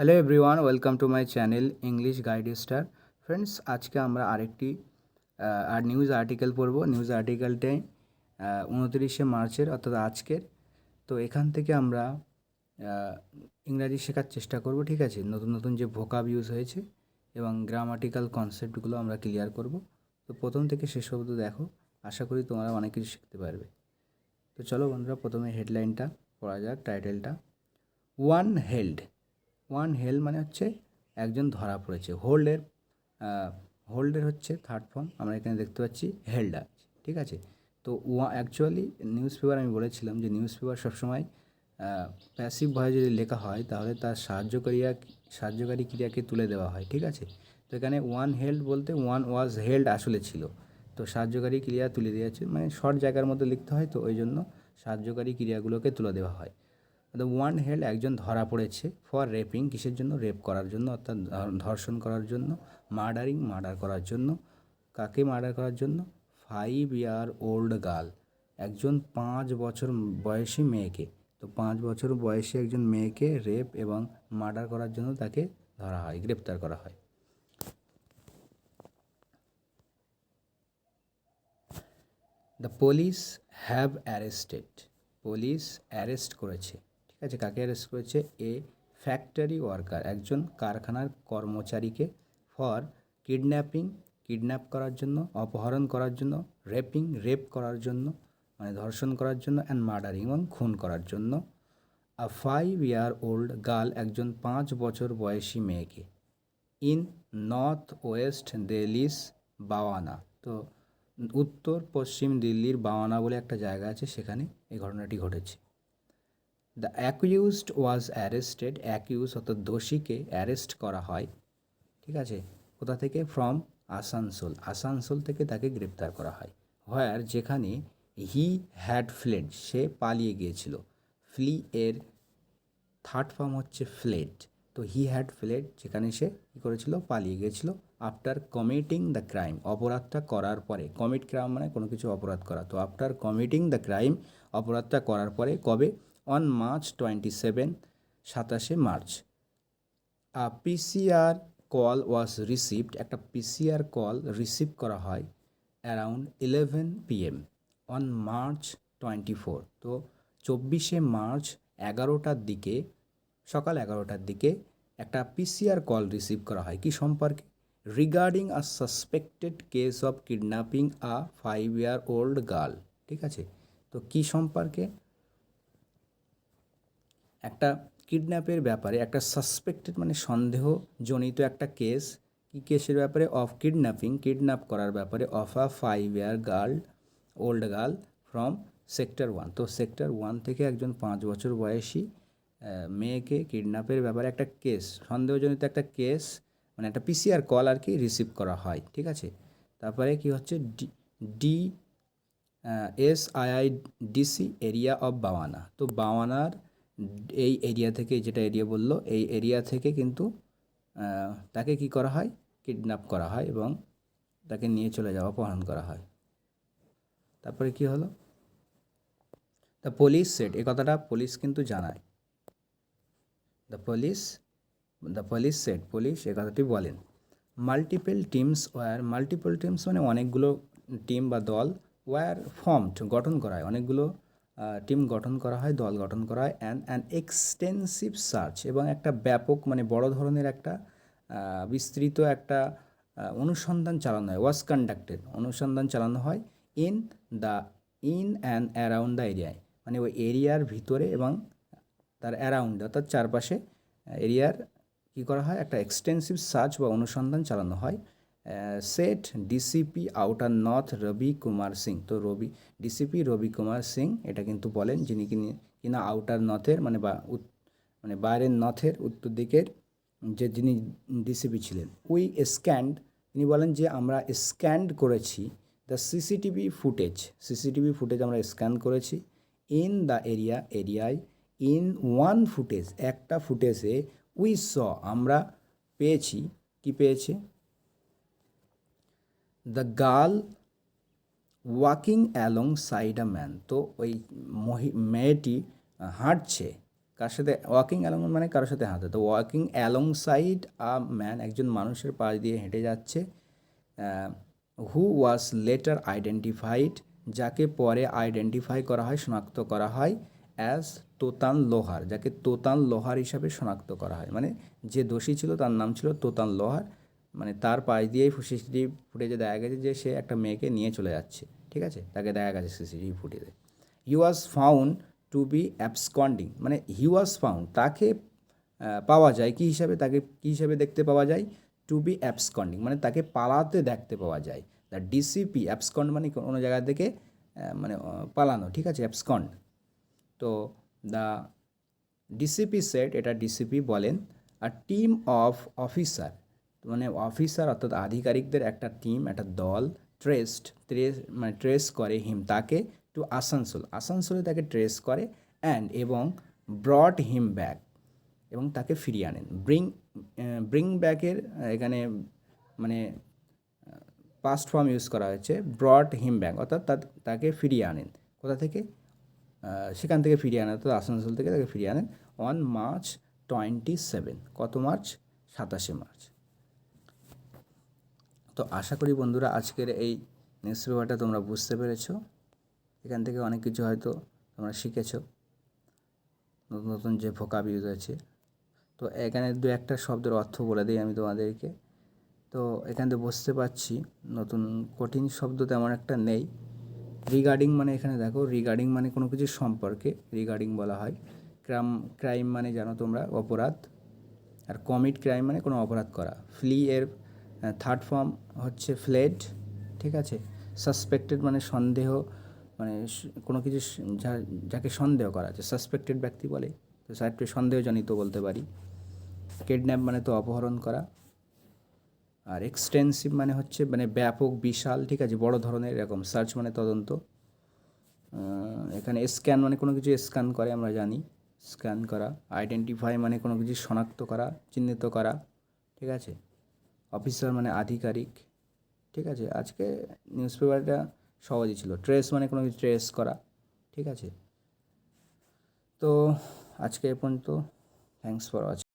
Hello everyone welcome to my channel English guide star friends আজকে আমরা আরেকটি আর নিউজ আর্টিকেল পড়ব। নিউজ আর্টিকেলটাই উনতিরিশে মার্চের, অর্থাৎ আজকের। তো এখান থেকে আমরা ইংরাজি শেখার চেষ্টা করব, ঠিক আছে? নতুন নতুন যে ভোকাব ইউজ হয়েছে এবং গ্রামাটিক্যাল কনসেপ্টগুলো আমরা ক্লিয়ার করব। তো প্রথম থেকে শেষ অবধি দেখো, আশা করি তোমরা অনেক কিছু শিখতে পারবে। তো চলো বন্ধুরা, প্রথমে হেডলাইনটা পড়া যাক টাইটেলটা ওয়ান হেল্ড ওয়ান হেল মানে হচ্ছে একজন ধরা পড়েছে। হোল্ডের হোল্ডের হচ্ছে থার্ড ফর্ম, আমরা এখানে দেখতে পাচ্ছি হেল্ড আছে ঠিক আছে? তো ওয়া অ্যাকচুয়ালি নিউজ পেপার আমি বলেছিলাম যে নিউজ পেপার সবসময় প্যাসিভ ভয়ে যদি লেখা হয়, তাহলে তার সাহায্যকারীরা সাহায্যকারী ক্রিয়াকে তুলে দেওয়া হয়, ঠিক আছে? তো এখানে ওয়ান হেল্ড বলতে ওয়ান ওয়াজ হেল্ড আসলে ছিল। তো সাহায্যকারী ক্রিয়া তুলে দিয়েছে মানে শর্ট জায়গার মধ্যে লিখতে হয়, তো ওই জন্য সাহায্যকারী ক্রিয়াগুলোকে তুলে দেওয়া হয়। দ্য ওয়ান হেল্ড একজন ধরা পড়েছে ফর রেপিং কিসের জন্য? রেপ করার জন্য, অর্থাৎ ধর্ষণ করার জন্য মার্ডারিং মার্ডার করার জন্য। কাকে মার্ডার করার জন্য? ফাইভ ইয়ার ওল্ড গার্ল একজন পাঁচ বছর বয়সী মেয়েকে। তো পাঁচ বছর বয়সী একজন মেয়েকে রেপ এবং মার্ডার করার জন্য তাকে ধরা হয়, গ্রেপ্তার করা হয়। The police have arrested police arrest করেছে। আছে কাকে অ্যারেস্ট করেছে? এ ফ্যাক্টরি ওয়ার্কার একজন কারখানার কর্মচারীকে ফর কিডন্যাপিং কিডন্যাপ করার জন্য, অপহরণ করার জন্য রেপিং রেপ করার জন্য মানে ধর্ষণ করার জন্য অ্যান্ড মার্ডারিং এবং খুন করার জন্য। A five year old girl একজন পাঁচ বছর বয়সী মেয়েকে। In north west Delhi's Bawana তো উত্তর পশ্চিম দিল্লির বাওয়ানা বলে একটা জায়গা আছে, সেখানে এই ঘটনাটি ঘটেছে। The accused was arrested accused অর্থাৎ দোষীকে অ্যারেস্ট করা হয়, ঠিক আছে? কোথা থেকে? ফ্রম আসানসোল। আসানসোল থেকে তাকে গ্রেপ্তার করা হয়। হোয়ার যেখানে হি হ্যাড ফ্লেড সে পালিয়ে গিয়েছিল। ফ্লি এর থার্ড ফর্ম হচ্ছে ফ্লেড তো হি হ্যাড ফ্লেড যেখানে সে কী করেছিল? পালিয়ে গিয়েছিল। আফটার কমিটিং দ্য ক্রাইম অপরাধটা করার পরে। কমিট ক্রাইম মানে কোনো কিছু অপরাধ করা। তো আফটার কমিটিং দ্য ক্রাইম অপরাধটা করার পরে কবে? অন মার্চ টোয়েন্টি সেভেন সাতাশে March a PCR call was received একটা পিসিআর কল রিসিভ করা হয় around eleven PM on March twenty four তো চব্বিশে মার্চ এগারোটার দিকে, সকাল এগারোটার দিকে একটা পিসিআর কল রিসিভ করা হয়। কি সম্পর্কে? Regarding a suspected case of kidnapping a five year old girl ঠিক আছে? তো কি সম্পর্কে? একটা কিডন্যাপের ব্যাপারে, একটা সাসপেক্টেড মানে সন্দেহজনিত একটা কেস কি কেসের ব্যাপারে? অফ কিডন্যাপিং কিডন্যাপ করার ব্যাপারে of a five year girl old girl from sector one তো সেক্টর ওয়ান থেকে একজন পাঁচ বছর বয়সী মেয়েকে কিডন্যাপের ব্যাপারে একটা কেস সন্দেহজনিত একটা কেস মানে একটা পিসিআর কল আর কি রিসিভ করা হয়, ঠিক আছে? তারপরে কি হচ্ছে? D D S II DC area of Bawana তো বাওয়ানার এই এরিয়া থেকে যেটা এরিয়া বলল, এই এরিয়া থেকে কিন্তু তাকে কি করা হয়? কিডন্যাপ করা হয় এবং তাকে নিয়ে চলে যাওয়া, অপহরণ করা হয়। তারপরে কি হলো? দ্য পুলিশ সেট এ কথাটা পুলিশ কিন্তু জানায়। The police the police said police এ কথাটি বলেন। Multiple teams were multiple teams মানে অনেকগুলো টিম বা দল ওয়ার ফর্মড গঠন করা হয়। অনেকগুলো টিম গঠন করা হয়, দল গঠন করা হয় অ্যান্ড অ্যান এক্সটেন্সিভ সার্চ এবং একটা ব্যাপক মানে বড় ধরনের একটা বিস্তৃত একটা অনুসন্ধান চালানো হয় ওয়াজ কন্ডাক্টেড অনুসন্ধান চালানো হয় in the in and around the এরিয়ায় মানে ওই এরিয়ার ভিতরে এবং তার অ্যারাউন্ড অর্থাৎ চারপাশে, এরিয়ার কী করা হয়? একটা এক্সটেন্সিভ সার্চ বা অনুসন্ধান চালানো হয়। Said DCP outer north Ravi Kumar Singh. তো রবি ডিসিপি রবি কুমার সিং, এটা কিন্তু বলেন যিনি কিনি আউটার নর্থের মানে বা মানে বাইরের নর্থের উত্তর দিকের যে যিনি ডিসিপি ছিলেন। উই স্ক্যান্ড তিনি বলেন যে আমরা স্ক্যান্ড করেছি the CCTV footage CCTV footage আমরা স্ক্যান করেছি ইন দ্য এরিয়া এরিয়ায় ইন ওয়ান ফুটেজ একটা ফুটেজে উই স আমরা পেয়েছি। কি পেয়েছি? The girl walking alongside a man তো ওই মহি, মেয়েটি হাঁটছে। কার সাথে? ওয়াকিং অ্যালং মানে কারোর সাথে হাঁটে তো walking along side a man একজন মানুষের পাশ দিয়ে হেঁটে যাচ্ছে। হু ওয়াজ লেটার আইডেন্টিফাইড যাকে পরে আইডেন্টিফাই করা হয়, শনাক্ত করা হয় অ্যাজ তোতান লোহার, যাকে তোতান লোহার হিসাবে শনাক্ত করা হয়। মানে যে দোষী ছিল, তার নাম ছিল তোতান লোহার। মানে তার পাশ দিয়েই সিসিটিভি ফুটেজে দেখা গেছে যে সে একটা মেয়েকে নিয়ে চলে যাচ্ছে, ঠিক আছে? তাকে দেখা গেছে সিসিটিভি ফুটেজে। He was found to be absconding মানে হি ওয়াজ ফাউন্ড তাকে পাওয়া যায়, কী হিসাবে তাকে, কী হিসাবে দেখতে পাওয়া যায়? টু বি অ্যাবসকন্ডিং মানে তাকে পালাতে দেখতে পাওয়া যায়। দ্য ডিসিপি অ্যাবসকন্ড মানে কোনো জায়গা থেকে মানে পালানো, ঠিক আছে? অ্যাবসকন্ড তো দ্য ডিসিপি সেট এটা ডিসিপি বলেন আর টিম অফ অফিসার মানে অফিসার অর্থাৎ আধিকারিকদের একটা টিম একটা দল ট্রেসড ট্রেস মানে ট্রেস করে হিম তাকে টু আসানসোল আসানসোলে তাকে ট্রেস করে অ্যান্ড এবং ব্রড হিম ব্যাক এবং তাকে ফিরিয়ে আনেন। ব্রিং ব্রিং ব্যাকের এখানে মানে পাস্ট ফর্ম ইউজ করা হয়েছে ব্রড হিম ব্যাক অর্থাৎ তাকে ফিরিয়ে আনেন। কোথা থেকে? সেখান থেকে ফিরিয়ে আনেন, অর্থাৎ আসানসোল থেকে তাকে ফিরিয়ে আনেন অন মার্চ টোয়েন্টি সেভেন কত মার্চ সাতাশে মার্চ তো আশা করি বন্ধুরা আজকের এই নিউজ পেপারটা তোমরা বুঝতে পেরেছ। এখান থেকে অনেক কিছু হয়তো তোমরা শিখেছো। নতুন নতুন যে ভোকাব ইউজ আছে। তো এখানে দু একটা শব্দের অর্থ বলে দিই আমি তোমাদেরকে। তো এখান থেকে বুঝতে পারছি নতুন কঠিন শব্দ তেমন একটা নেই। রিগার্ডিং মানে এখানে দেখো রিগার্ডিং মানে কোনো কিছু সম্পর্কে রিগার্ডিং বলা হয়। ক্রাম ক্রাইম মানে জানো তোমরা, অপরাধ। আর কমিট ক্রাইম মানে কোনো অপরাধ করা। ফ্লি এর থার্ড ফর্ম হচ্ছে ফ্লেড ঠিক আছে? সাসপেক্টেড মানে সন্দেহ মানে কোনো কিছু যাকে সন্দেহ করা আছে সাসপেক্টেড ব্যক্তি বলে, তো সাইডটি সন্দেহজনিত বলতে পারি। কিডন্যাপ মানে তো অপহরণ করা। আর এক্সটেন্সিভ মানে হচ্ছে মানে ব্যাপক, বিশাল, ঠিক আছে? বড় ধরনের এরকম সার্চ মানে তদন্ত। এখানে স্ক্যান মানে কোনো কিছু স্ক্যান করে, আমরা জানি। স্ক্যান করা আইডেন্টিফাই মানে কোনো কিছু শনাক্ত করা, চিহ্নিত করা, ঠিক আছে? অফিসার মানে আধিকারিক, ঠিক আছে? আজকে নিউজ পেপারটা সহজই ছিল। ট্রেস মানে কোনো কিছু ট্রেস করা, ঠিক আছে? তো আজকে এ পর্যন্ত থ্যাংকস ফর ওয়াচিং